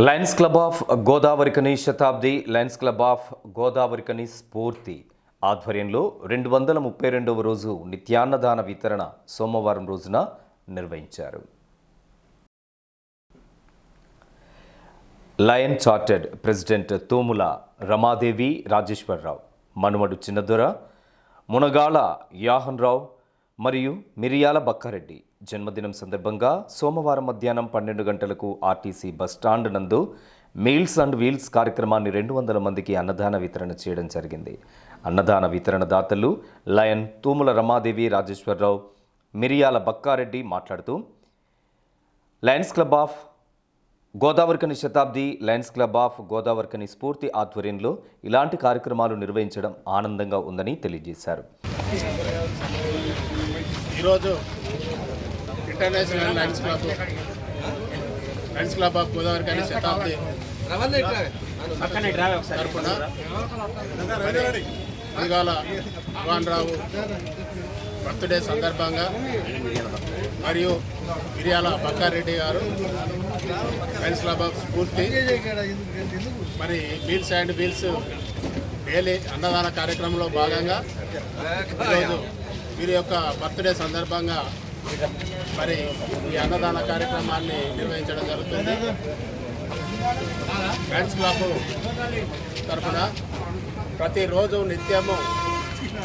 Lions Club of Godavarikhani Shatabdi Lions Club of Godavarikhani Spoorthi ఆధ్వర్యంలో రెండు వందల ముప్పై రెండవ రోజు నిత్యాన్నదాన వితరణ సోమవారం రోజున నిర్వహించారు. Lion chartered president Thomula Ramadevi Rajeshwararao మనుమడు చిన్నదొర మునగాళ యాహన్ రావు మరియు మిరియాల బక్కారెడ్డి జన్మదినం సందర్భంగా సోమవారం మధ్యాహ్నం పన్నెండు గంటలకు ఆర్టీసీ బస్టాండ్ నందు మీల్స్ అండ్ వీల్స్ కార్యక్రమాన్ని రెండు వందల మందికి అన్నదాన వితరణ చేయడం జరిగింది. అన్నదాన వితరణ దాతలు లయన్ తూముల రమాదేవి రాజేశ్వరరావు మిరియాల బక్కారెడ్డి మాట్లాడుతూ Lions Club of Godavarikhani Shatabdi Lions Club of Godavarikhani Spoorthi ఆధ్వర్యంలో ఇలాంటి కార్యక్రమాలు నిర్వహించడం ఆనందంగా ఉందని తెలియజేశారు. ఈరోజు international Lions Club. Lions Club of Godavarikhani Shatabdi తరఫున దిగాల భగవాన్ రావు బర్త్డే సందర్భంగా మరియు మిరియాల బక్కారెడ్డి గారు లయన్స్ క్లబ్ ఆఫ్ స్ఫూర్తి. మరి మీల్స్ అండ్ వీల్స్ డైలీ అన్నదాన కార్యక్రమంలో భాగంగా ఈరోజు వీరి యొక్క బర్త్డే సందర్భంగా మరి ఈ అన్నదాన కార్యక్రమాన్ని నిర్వహించడం జరుగుతుంది. ఫ్రెండ్స్ క్లబ్ తరఫున ప్రతిరోజు నిత్యము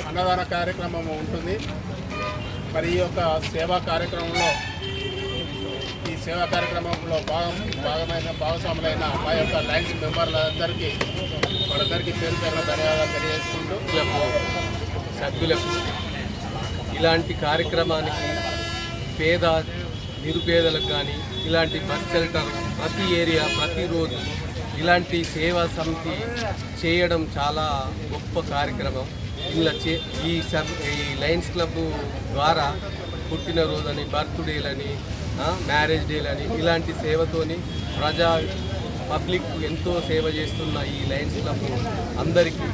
అన్నదాన కార్యక్రమం ఉంటుంది. మరి ఈ యొక్క సేవా కార్యక్రమంలో ఈ సేవా కార్యక్రమంలో భాగం భాగమైన భాగస్వాములైన మా యొక్క లైన్స్ మెంబర్లందరికీ వాళ్ళందరికీ పేరు పేరున ధన్యవాదాలు తెలియజేసుకుంటూ. సభ్యులకు ఇలాంటి కార్యక్రమానికి పేద నిరుపేదలకు కానీ ఇలాంటి బస్ షెల్టర్ ప్రతి ఏరియా ప్రతిరోజు ఇలాంటి సేవా సమితి చేయడం చాలా గొప్ప కార్యక్రమం. ఇలా చే ఈ సబ్ ఈ లయన్స్ క్లబ్ ద్వారా పుట్టినరోజని బర్త్డేలని మ్యారేజ్ డేలని ఇలాంటి సేవతోని ప్రజా పబ్లిక్ ఎంతో సేవ చేస్తున్న ఈ లయన్స్ క్లబ్ అందరికీ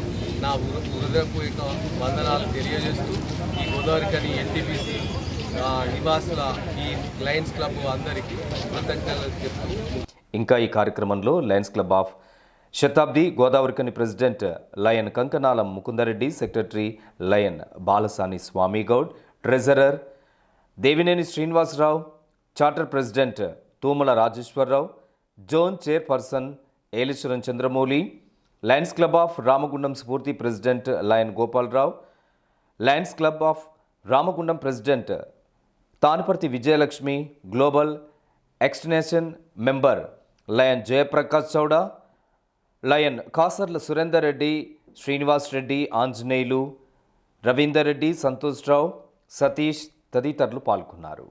నా హృదయపూర్వక వందనాలు తెలియజేస్తూ ఈ గోదావరికని ఎన్టీపీసీ నివాసుల ఈ లయన్స్ క్లబ్ అందరికీ కృతజ్ఞతలు చెప్తాను ఇంకా ఈ కార్యక్రమంలో Lions Club of Shatabdi Godavarikhani president Lion Kankanalam Mukundareddy secretary Lion Balasani Swamigoud treasurer Devineni Srinivasarao charter president Thumula Rajeshwararao zone chairperson Eleshwaram Chandramouli Lions Club of Ramagundam Spoorthi president Lion Gopalarao Lions Club of Ramagundam president Tanuparthi Vijayalakshmi global extension member Lion Jayaprakash Chowda Lion Kasarla Surender Reddy Srinivas Reddy Anjaneyulu Ravinder Reddy Santoshrao Satish తదితరులు పాల్గొన్నారు.